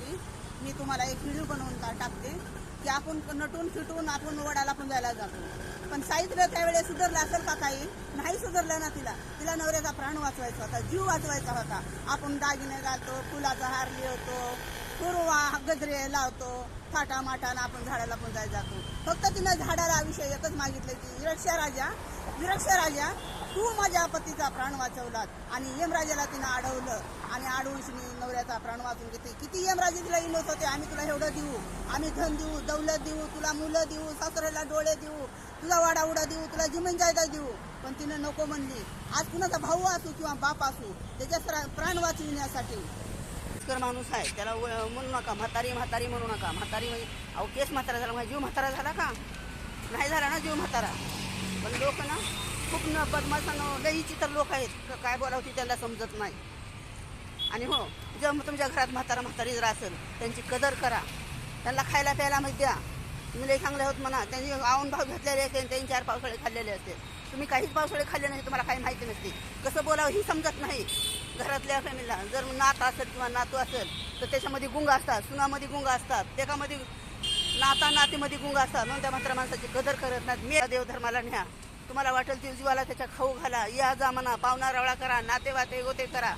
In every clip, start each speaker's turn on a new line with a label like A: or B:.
A: करण्यासाठी मी तुम्हाला एक व्हिडिओ बनवून टाकते की आपण नटून फिटून आपण वडाला पण जायला जातो. पण साहित्य त्यावेळेस सुधारलं असेल का काही? नाही सुधारलं ना तिला. तिला नवऱ्याचा प्राण वाचवायचा होता जीव वाचवायचा होता. आपण दागिने घालतो फुलाचा हार लिहतो कुरवा गजरे लावतो थाटा माटानं आपण झाडाला पण जायला जातो. फक्त तिनं झाडाला विषय एकच मागितलं की विरक्षा राजा विरक्षा राजा तू माझ्या पतीचा प्राण वाचवलात. आणि यमराजाला तिनं अडवलं. आणि अडवून शिनी नवऱ्याचा प्राण वाचून घेते किती यमराजे तिला इनवत होते आम्ही तुला एवढं देऊ. आम्ही धन देऊ दौलत देऊ तुला मुलं देऊ सासऱ्याला डोळे देऊ तुला वाडा उडा देऊ तुला जमीन जायदाद देऊ. पण तिनं नको म्हणली. आज कुणाचा भाऊ असू किंवा बाप असू त्याच्या प्राण वाचविण्यासाठी वयस्कर माणूस आहे. त्याला व- म्हणू नका म्हातारी म्हातारी म्हणू नका. म्हातारी म्हणजे अहो केस म्हातारा झाला. म्हणजे जीव म्हातारा झाला का? नाही झाला ना जीव म्हातारा? पण लोक ना खूप न बदमाशानं लईची तर लोक आहेत. क- काय बोलावं ती त्यांना समजत नाही. आणि हो जर मग तुमच्या घरात म्हातारा म्हातारी जर असेल त्यांची कदर करा. त्यांना खायला प्यायला मग द्या. तुम्ही लई चांगले होत म्हणा. त्यांनी आऊन भाव घेतलेले असते त्यांनी चार पावसाळे खाल्लेले असते तुम्ही काहीच पावसाळे खाल्ले नाही तुम्हाला काही माहिती नसते. कसं बोलावं ही समजत नाही. घरातल्या फॅमिलीला जर नात असेल किंवा नातू असेल तर त्याच्यामध्ये गुंग असतात सुनामध्ये गुंग असतात त्याच्यामध्ये नाता नातीमध्ये गुंग असतात. म्हणून त्या मात्र माणसाची कदर करत नाहीत. मी देवधर्माला न्या. तुम्हाला वाटेल ती जीवाला त्याच्या खाऊ घाला. या जा म्हणा पाहुणा रवळा करा नाते वाते गोते करा.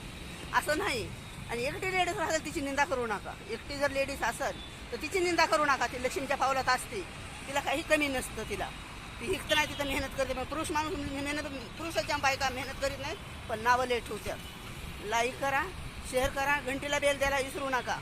A: असं नाही. आणि एकटी लेडीज राहतात तिची निंदा करू नका. एकटी जर लेडीज असेल तर तिची निंदा करू नका. ती लक्ष्मीच्या पावलात असते. तिला काही कमी नसतं तिला. ती हिकत नाही तिथं मेहनत करते. पण पुरुष माणूस मेहनत पुरुषाच्या बायका मेहनत करीत नाहीत पण नावं लेट ठेवतात लाईक करा शेअर करा घंटीला बेल द्यायला विसरू नका.